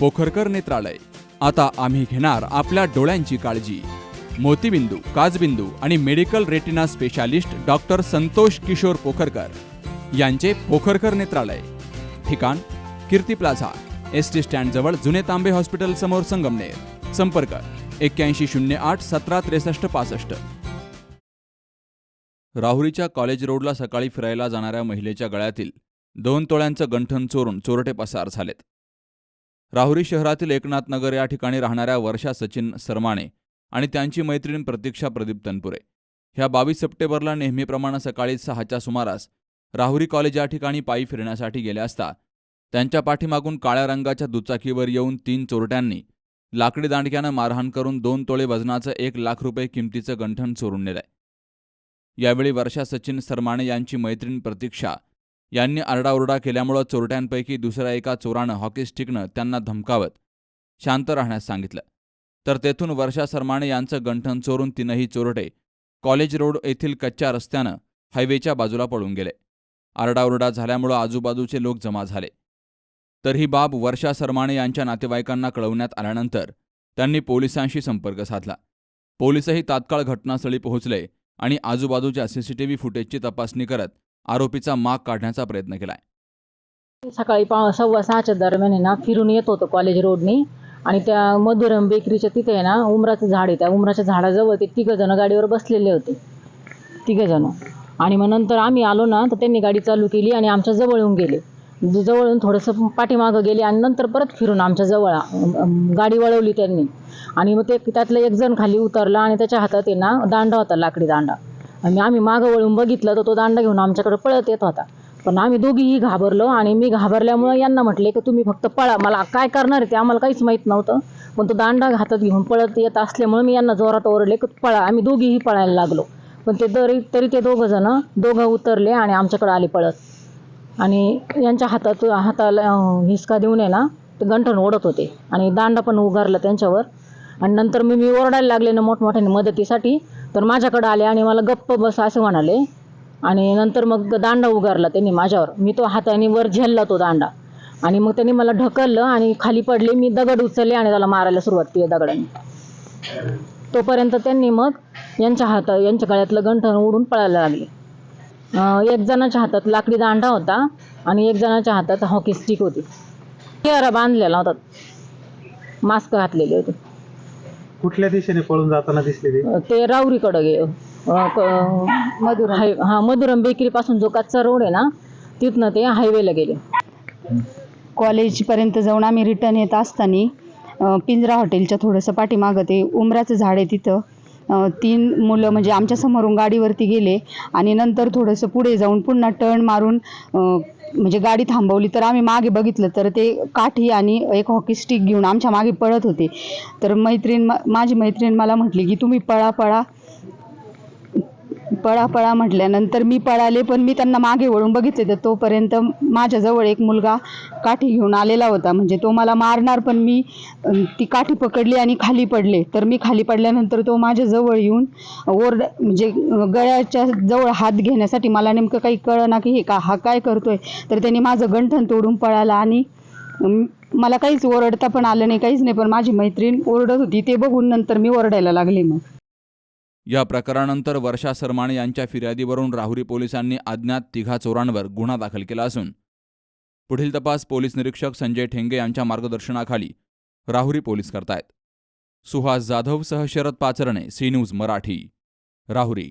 पोखरकर नेत्रालय. आता आम्ही घेणार आपल्या डोळ्यांची काळजी. मोतीबिंदू काजबिंदू आणि medical retina specialist doctor Santosh Kishore Pokharkar यांचे पोखरकर नेत्रालय. ठिकाण कीर्ती प्लाझा एस टी स्टँडजवळ जुने तांबे हॉस्पिटल समोर संगमनेर. संपर्क एक्क्याऐंशी शून्य आठ सतरा त्रेसष्ट पासष्ट. राहुरीच्या कॉलेज रोडला सकाळी फिरायला जाणाऱ्या महिलेच्या गळ्यातील दोन तोळ्यांचं गंठन चोरून चोरटे पसार झालेत. राहुरी शहरातील एकनाथ नगर या ठिकाणी राहणाऱ्या वर्षा सचिन सरमाणे आणि त्यांची मैत्रीण प्रतीक्षा प्रदीप तनपुरे. ह्या बावीस सप्टेंबरला नेहमीप्रमाणे सकाळी सहाच्या सुमारास राहुरी कॉलेज या ठिकाणी पायी फिरण्यासाठी गेल्या असता त्यांच्या पाठीमागून काळ्या रंगाच्या दुचाकीवर येऊन तीन चोरट्यांनी लाकडी दांडक्यानं मारहाण करून दोन तोळे वजनाचं एक लाख रुपये किमतीचं गंठण चोरून नेलंय. यावेळी वर्षा सचिन सरमाणे यांची मैत्रीण प्रतीक्षा यांनी आरडाओरडा केल्यामुळं चोरट्यांपैकी दुसऱ्या एका चोरानं हॉकी स्टिकनं त्यांना धमकावत शांत राहण्यास सांगितलं. तर तेथून वर्षा सरमाणे यांचं गंठन चोरून तीनही चोरटे कॉलेज रोड येथील कच्च्या रस्त्यानं हायवेच्या बाजूला पळून गेले. आरडाओरडा झाल्यामुळं आजूबाजूचे लोक जमा झाले. तर ही बाब वर्षा सरमाणे यांच्या नातेवाईकांना कळवण्यात आल्यानंतर त्यांनी पोलिसांशी संपर्क साधला. पोलिसही तात्काळ घटनास्थळी पोहोचले आणि आजूबाजूच्या सीसीटीव्ही फुटेजची तपासणी करत आरोपीचा माग काढण्याचा प्रयत्न केलाय. सकाळी पा सव्वा सहाच्या दरम्यान ना फिरून येत होतो कॉलेज रोडनी आणि त्या मधुरम बेकरीच्या तिथे आहे ना उमराचं झाड आहे. त्या उमराच्या झाडाजवळ ते तिघ जण गाडीवर बसलेले होते. तिघ जण. आणि मग नंतर आम्ही आलो ना तर त्यांनी गाडी चालू केली आणि आमच्या जवळ येऊन गेले जवळून थोडंसं पाठीमागं गेले आणि नंतर परत फिरून आमच्या जवळ गाडी वळवली त्यांनी. आणि मग ते त्यातलं एक जण खाली उतरला आणि त्याच्या हातात आहे ना दांडा होता लाकडी दांडा. आणि आम्ही मागं वळून बघितलं तर तो दांडा घेऊन आमच्याकडे पळत येत होता. पण आम्ही दोघीही घाबरलो आणि मी घाबरल्यामुळे यांना म्हटले की तुम्ही फक्त पळा. मला काय करणार आहे ते आम्हाला काहीच माहीत नव्हतं. पण तो दांडा हातात घेऊन पळत येत असल्यामुळे मी यांना जोरात ओरडले की पळा. आम्ही दोघीही पळायला लागलो. पण ते तरी तरी ते दोघं जण दोघं उतरले आणि आमच्याकडे आले पळत. आणि यांच्या हातात हाताला हिसका देऊन आहे ना ते गंठण ओढत होते. आणि दांडा पण उगारला त्यांच्यावर. आणि नंतर मी मी ओरडायला लागले ना मोठमोठ्याने मदतीसाठी. तर माझ्याकडं आले आणि मला गप्प बस असं म्हणाले. आणि नंतर मग दांडा उगारला त्यांनी माझ्यावर. मी तो हाताने वर झेलला तो दांडा. आणि मग त्यांनी मला ढकललं आणि खाली पडले. मी दगड उचलले आणि त्याला मारायला सुरुवात केली दगडाने. तोपर्यंत त्यांनी मग यांच्या हात यांच्या गळ्यातलं गंठण उडून पळायला लागले. एक जणाच्या हातात लाकडी दांडा होता आणि एक जणाच्या हातात हॉकी स्टिक होती. चेहरा बांधलेला होता. मास्क घातलेले होते. कुठल्या दिशेने पळून जाताना दिसले ते ते राऊरीकडं गे मधुरम. हा मधुरम बेकरी पासून जो कच्चा रोड आहे ना तिथनं ते हायवेला गेले. कॉलेजपर्यंत जाऊन आम्ही रिटर्न येत असताना अ, पिंजरा हॉटेलच्या थोडंसं पाठीमागं ते उमराचं झाड आहे तिथं. अ, तीन मुलं म्हणजे आमच्या समोरून गाडीवरती गेले आणि नंतर थोडंसं पुढे जाऊन पुन्हा टर्न मारून अ, म्हणजे गाडी थांबवली तर आम्ही मागे बघितलं तर ते काठी आणि एक हॉकी स्टिक घेऊन आमच्या मागे पळत होते. तर मैत्रीण माझी मैत्रीण मला म्हटली की तुम्ही पळा पळा. पळा पळा म्हटल्यानंतर मी पळाले पण मी त्यांना मागे वळून बघितले. तर तोपर्यंत माझ्याजवळ एक मुलगा काठी घेऊन आलेला होता. म्हणजे तो मला मारणार पण मी ती काठी पकडली आणि खाली पडले. तर मी खाली पडल्यानंतर तो माझ्याजवळ येऊन ओरड म्हणजे गळ्याच्या जवळ हात घेण्यासाठी मला नेमकं काही कळना की हे का हा काय करतोय? तर त्यांनी माझं गंठन तोडून पळाला आणि मला काहीच ओरडता पण आलं नाही काहीच नाही. पण माझी मैत्रीण ओरडत होती. ते बघून नंतर मी ओरडायला लागले मग. या प्रकरणानंतर वर्षा सरमाणे यांच्या फिर्यादीवरून राहुरी पोलिसांनी अज्ञात तिघा चोरांवर गुन्हा दाखल केला असून पुढील तपास पोलीस निरीक्षक संजय ठेंगे यांच्या मार्गदर्शनाखाली राहुरी पोलीस करतायत. सुहास जाधवसह शरद पाचरणे सी न्यूज मराठी राहुरी.